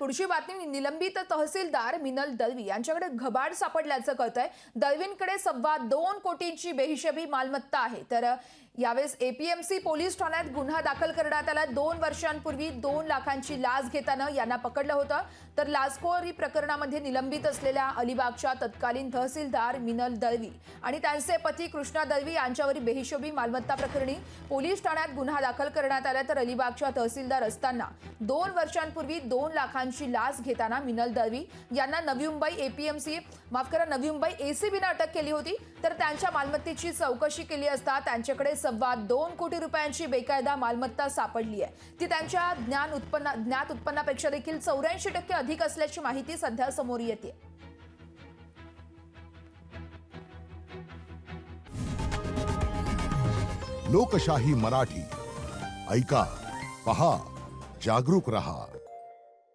पुढची बातमी निलंबित तहसीलदार मिनल दळवी यांच्याकडे घबाड सापडल्याचं कळतंय. दळवींकडे सव्वा दोन कोटींची बेहिशेबी मालमत्ता आहे. तर यावेळेस एपीएमसी पोलीस ठाण्यात गुन्हा दाखल करण्यात आला. दोन वर्षांपूर्वी दोन लाखांची लाच घेताना यांना पकडलं होतं. तर लाचखोरी प्रकरणामध्ये निलंबित असलेल्या अलिबागच्या तत्कालीन तहसीलदार मिनल दळवी आणि त्यांचे पती कृष्णा दळवी यांच्यावरील बेहिशोबी मालमत्ता प्रकरणी पोलीस ठाण्यात गुन्हा दाखल करण्यात आला. तर अलिबागच्या तहसीलदार असताना दोन वर्षांपूर्वी दोन लाखांची लाच घेताना मिनल दळवी यांना नवी मुंबई एपीएमसी माफ करा नवी मुंबई एसीबीनं अटक केली होती. तर त्यांच्या मालमत्तेची चौकशी केली असता त्यांच्याकडे सव्वा दोन कोटी रुपयांची बेकायदा मालमत्ता सापडली आहे. ती त्यांच्या ज्ञान उत्पन्न ज्ञात उत्पन्नापेक्षा देखील चौऱ्याऐंशी टक्के अधिक असल्याची माहिती सध्या समोर येते. लोकशाही मराठी. ऐका पहा जागरूक रहा.